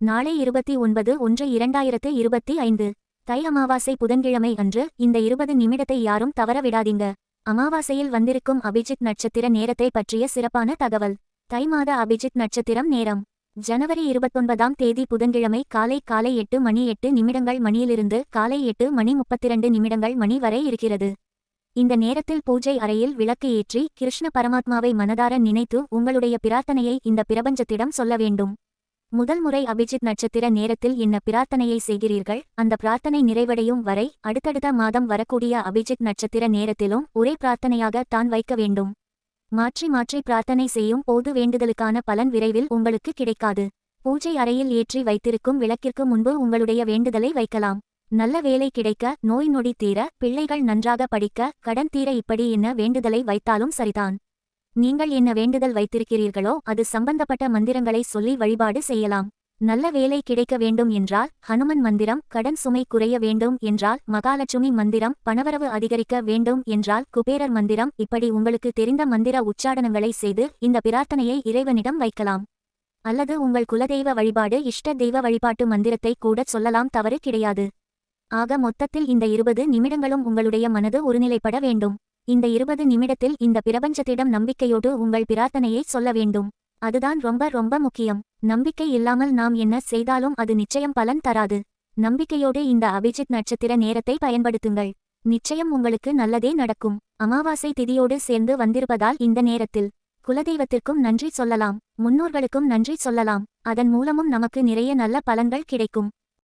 நாளை இருபத்தி ஒன்பது ஒன்று இரண்டாயிரத்து இருபத்தி ஐந்து. தை அமாவாசை புதன்கிழமை அன்று இந்த இருபது நிமிடத்தை யாரும் தவற விடாதீங்க அமாவாசையில் வந்திருக்கும் அபிஜித் நட்சத்திர நேரத்தை பற்றிய சிறப்பான தகவல். தை மாத அபிஜித் நட்சத்திரம் நேரம். ஜனவரி இருபத்தொன்பதாம் தேதி புதன்கிழமை காலை காலை எட்டு மணி எட்டு நிமிடங்கள் மணியிலிருந்து காலை எட்டு மணி முப்பத்திரண்டு நிமிடங்கள் மணி வரை இருக்கிறது. இந்த நேரத்தில் பூஜை அறையில் விளக்கு ஏற்றி கிருஷ்ண பரமாத்மாவை மனதார நினைத்து உங்களுடைய பிரார்த்தனையை இந்த பிரபஞ்சத்திடம் சொல்ல வேண்டும். முதல் முறை அபிஜித் நட்சத்திர நேரத்தில் என்ன பிரார்த்தனையை செய்கிறீர்கள்? அந்த பிரார்த்தனை நிறைவடையும் வரை அடுத்தடுத்த மாதம் வரக்கூடிய அபிஜித் நட்சத்திர நேரத்திலும் ஒரே பிரார்த்தனையாக தான் வைக்க வேண்டும். மாற்றி மாற்றி பிரார்த்தனை செய்யும் போது வேண்டுதலுக்கான பலன் விரைவில் உங்களுக்கு கிடைக்காது. பூஜை அறையில் ஏற்றி வைத்திருக்கும் விளக்கிற்கு முன்பு உங்களுடைய வேண்டுதலை வைக்கலாம். நல்ல வேலை கிடைக்க நோய் நொடி தீர பிள்ளைகள் நன்றாக படிக்க கடன் தீர இப்படி என்ன வேண்டுதலை வைத்தாலும் சரிதான். நீங்கள் என்ன வேண்டுதல் வைத்திருக்கிறீர்களோ அது சம்பந்தப்பட்ட மந்திரங்களை சொல்லி வழிபாடு செய்யலாம். நல்ல வேலை கிடைக்க வேண்டும் என்றால் ஹனுமன் மந்திரம் கடன் சுமை குறைய வேண்டும் என்றால் மகாலட்சுமி மந்திரம் பணவரவு அதிகரிக்க வேண்டும் என்றால் குபேரர் மந்திரம். இப்படி உங்களுக்கு தெரிந்த மந்திர உச்சாடனங்களை செய்து இந்த பிரார்த்தனையை இறைவனிடம் வைக்கலாம். அல்லது உங்கள் குலதெய்வ வழிபாடு இஷ்ட தெய்வ வழிபாட்டு மந்திரத்தை கூட சொல்லலாம் தவறு கிடையாது. ஆக மொத்தத்தில் இந்த இருபது நிமிடங்களும் உங்களுடைய மனது ஒருநிலைப்பட வேண்டும். இந்த இருபது நிமிடத்தில் இந்த பிரபஞ்சத்திடம் நம்பிக்கையோடு உங்கள் பிரார்த்தனையை சொல்ல வேண்டும். அதுதான் ரொம்ப ரொம்ப முக்கியம். நம்பிக்கை இல்லாமல் நாம் என்ன செய்தாலும் அது நிச்சயம் பலன் தராது. நம்பிக்கையோடு இந்த அபிஜித் நட்சத்திர நேரத்தை பயன்படுத்துங்கள். நிச்சயம் உங்களுக்கு நல்லதே நடக்கும். அமாவாசை திதியோடு சேர்ந்து வந்திருப்பதால் இந்த நேரத்தில் குலதெய்வத்திற்கும் நன்றி சொல்லலாம். முன்னோர்களுக்கும் நன்றி சொல்லலாம். அதன் மூலமும் நமக்கு நிறைய நல்ல பலன்கள் கிடைக்கும்.